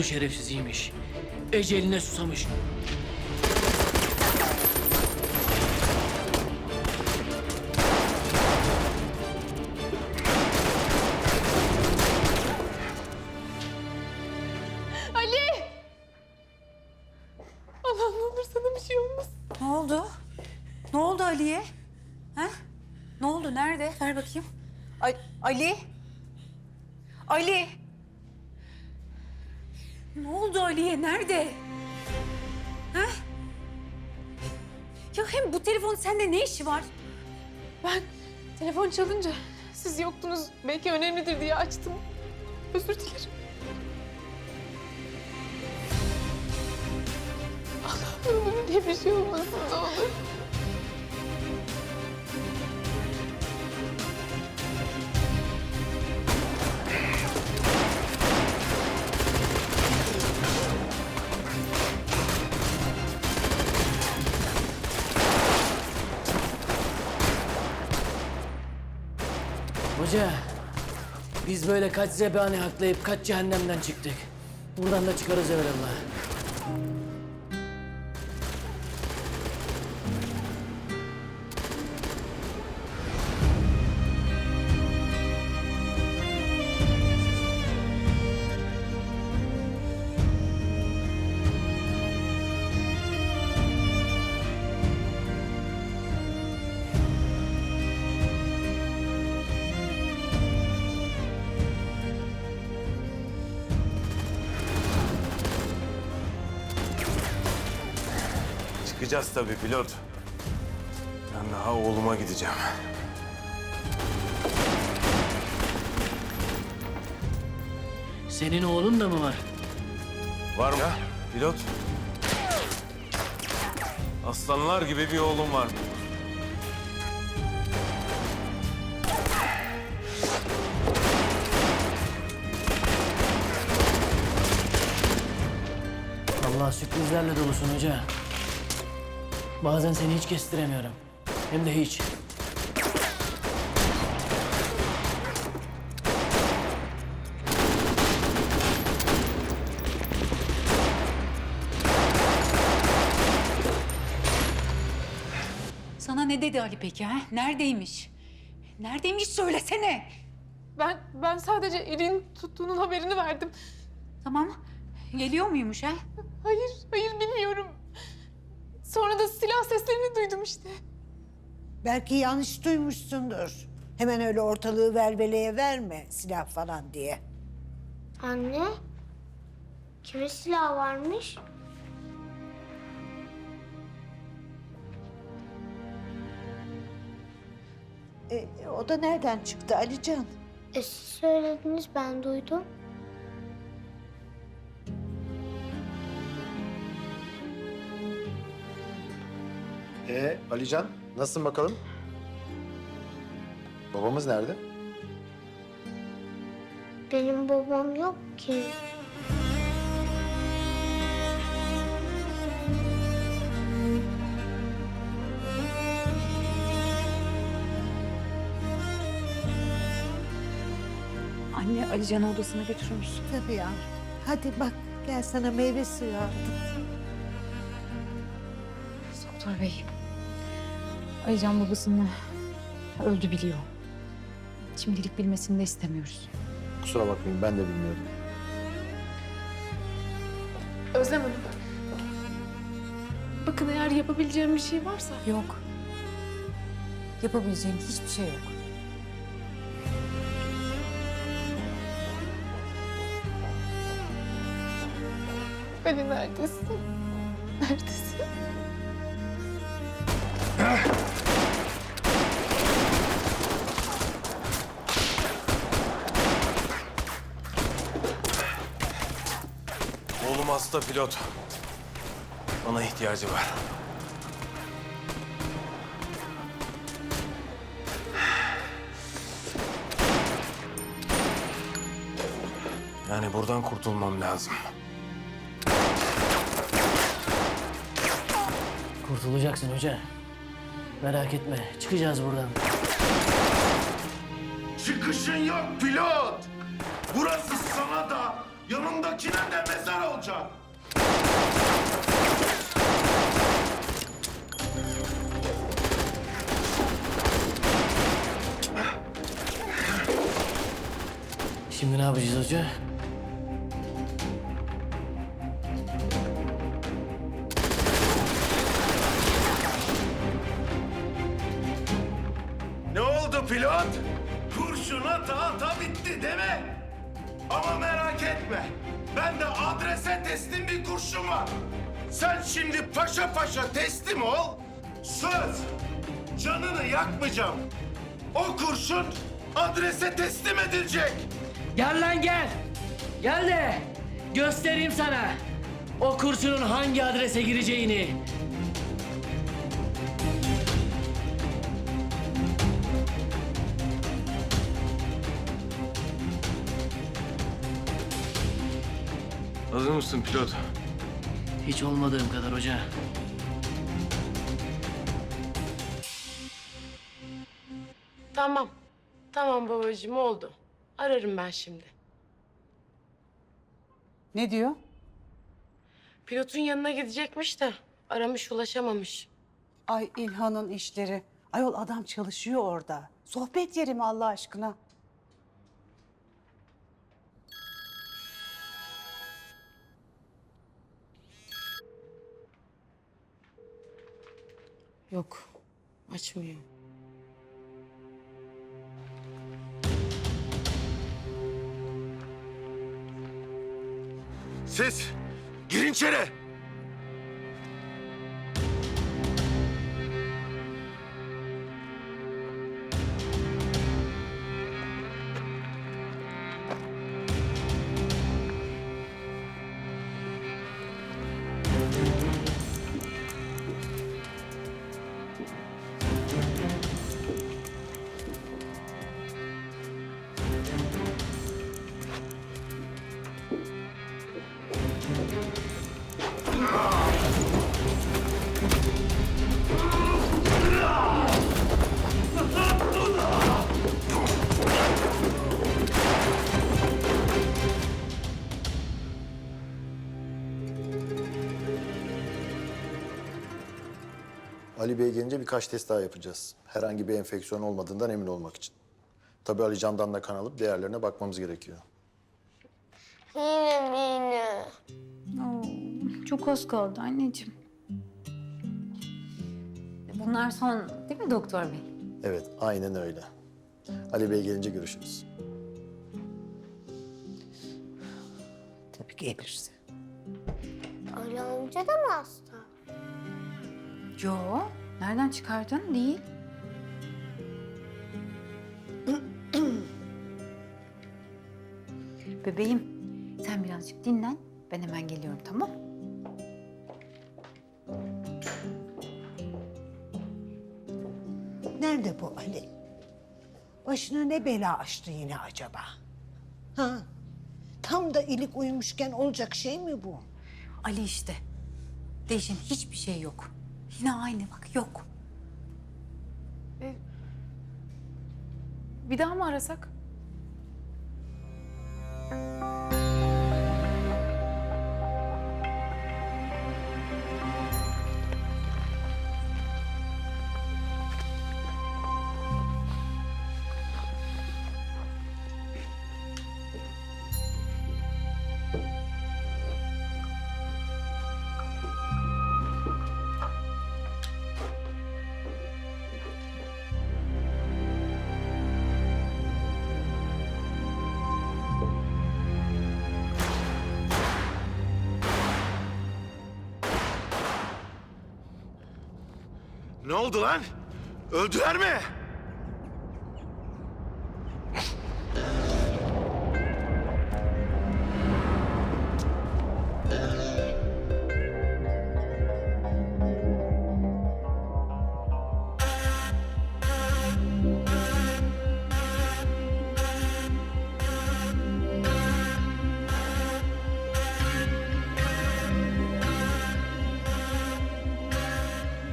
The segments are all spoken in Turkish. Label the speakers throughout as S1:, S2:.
S1: Harputlu şerefsiziymiş. Eceline susamış.
S2: Ali! Allah'ım ne olur sana bir şey olmasın.
S3: Ne oldu? Ne oldu Ali'ye? Ha? Ne oldu? Nerede? Ver bakayım. Ay, Ali? Ali? Ne oldu Ali'ye? Nerede? Ha? Ya hem bu telefonun sende ne işi var?
S2: Ben telefon çalınca siz yoktunuz. Belki önemlidir diye açtım. Özür dilerim. Allah'ım olur diye bir şey olmasın ne olur.
S1: Hoca, biz böyle kaç zebani haklayıp kaç cehennemden çıktık. Buradan da çıkarız evvelallah.
S4: Çıkacağız tabii pilot. Ben daha oğluma gideceğim.
S1: Senin oğlun da mı var?
S4: Var mı? Ya, pilot. Aslanlar gibi bir oğlum var.
S1: Allah sürprizlerle dolusun hoca. Bazen seni hiç kestiremiyorum. Hem de hiç.
S3: Sana ne dedi Ali peki ha? Neredeymiş? Neredeymiş söylesene.
S2: Ben, ben sadece elin tuttuğunun haberini verdim.
S3: Tamam. Geliyor muymuş ha?
S2: Hayır, hayır bilmiyorum. Sonra da silah seslerini duydum işte.
S5: Belki yanlış duymuşsundur. Hemen öyle ortalığı velveleye verme silah falan diye.
S6: Anne, kimin silahı varmış?
S5: E, o da nereden çıktı Alican?
S6: E siz söylediniz, ben duydum.
S7: Ee, Alican, nasılsın bakalım? Babamız nerede?
S6: Benim babam yok ki.
S3: Anne Alican'ı odasına götürür müsün?
S5: Tabii ya. Hadi bak gel sana meyve suyu aldım.
S8: Doktor bey, Alican babasını öldü biliyor. Şimdilik bilmesini de istemiyoruz.
S7: Kusura bakmayın, ben de bilmiyordum.
S2: Özlem Hanım. Bakın eğer yapabileceğim bir şey varsa
S8: Yok. Yapabileceğin hiçbir şey yok.
S2: Ali neredesin? Neredesin?
S4: Oğlum hasta pilot. Bana ihtiyacı var. Yani buradan kurtulmam lazım.
S1: Kurtulacaksın hoca. Merak etme. Çıkacağız buradan.
S4: Çıkışın yok pilot. Burası sana da, yanında Sondakine de mezar olacak.
S1: Şimdi ne yapacağız hoca?
S4: Ne oldu pilot? Kurşun ata ata bitti mi? Ama merak etme. Ben de adrese teslim bir kurşun var. Sen şimdi paşa paşa teslim ol. Söz. Canını yakmayacağım. O kurşun adrese teslim edilecek.
S1: Gel lan gel. Gel de göstereyim sana o kurşunun hangi adrese gireceğini.
S4: Hazır mısın pilot?
S1: Hiç olmadığım kadar hoca.
S9: Tamam. Tamam babacığım oldu. Ararım ben şimdi.
S3: Ne diyor?
S9: Pilotun yanına gidecekmiş de aramış ulaşamamış.
S3: Ay İlhan'ın işleri. Ayol adam çalışıyor orada. Sohbet yeri mi Allah aşkına?
S9: Yok. Açmıyor.
S4: Siz girin içeri.
S7: Bey gelince birkaç test daha yapacağız. Herhangi bir enfeksiyon olmadığından emin olmak için. Tabii Ali Can'dan da kan alıp değerlerine bakmamız gerekiyor.
S6: Yine yine?
S8: Çok az kaldı anneciğim. Bunlar son değil mi doktor bey?
S7: Evet, aynen öyle. Ali Bey gelince görüşürüz.
S5: Tabii gelirse.
S6: Ali amca da mı hasta?
S8: Yo. Nereden çıkardın? Değil. Bebeğim sen birazcık dinlen. Ben hemen geliyorum tamam?
S5: Nerede bu Ali? Başına ne bela açtı yine acaba? Ha? Tam da ilik uyumuşken olacak şey mi bu?
S8: Ali işte. Değişen hiçbir şey yok. Yine aynı bak yok.
S2: Bir daha mı arasak?
S4: Ne oldu lan? Öldüler mi?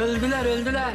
S1: Öldüler, öldüler.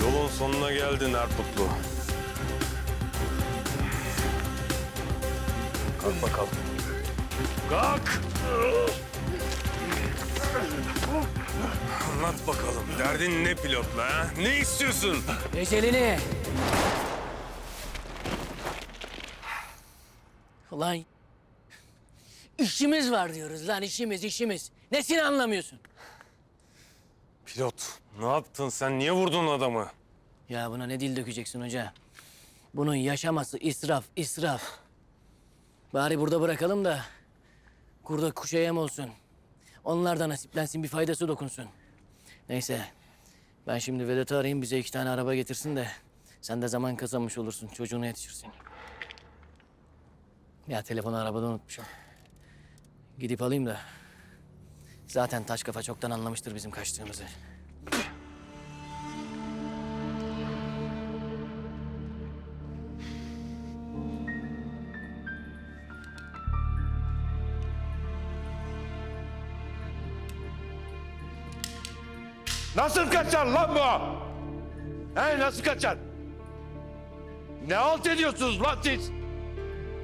S10: Yolun sonuna geldin Erkutlu. Kalk bakalım. Kalk! Anlat bakalım. Derdin ne pilotla ha? Ne istiyorsun?
S1: Ecelini. Ulan işimiz var diyoruz lan işimiz işimiz. Nesini anlamıyorsun?
S10: Pilot, ne yaptın sen? Niye vurdun adamı?
S1: Ya buna ne dil dökeceksin hoca? Bunun yaşaması israf, israf. Bari burada bırakalım da kurda kuşa yem olsun. Onlar da nasiplensin, bir faydası dokunsun. Neyse, ben şimdi Vedat'ı arayayım, bize iki tane araba getirsin de... ...sen de zaman kazanmış olursun, çocuğuna yetişirsin. Ya telefonu arabada unutmuşum. Gidip alayım da... ...zaten taş kafa çoktan anlamıştır bizim kaçtığımızı.
S11: Nasıl kaçar lan bu? He nasıl kaçar? Ne halt ediyorsunuz lan siz?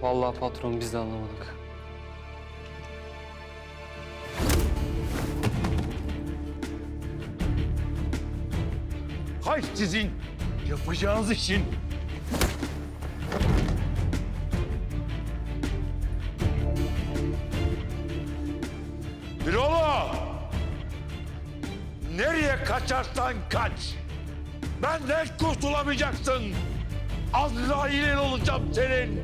S12: Vallahi patron biz de anlamadık.
S11: Hay sizin yapacağınız işin. Kaçarsan kaç. Benden kurtulamayacaksın. Azrail'in olacağım senin.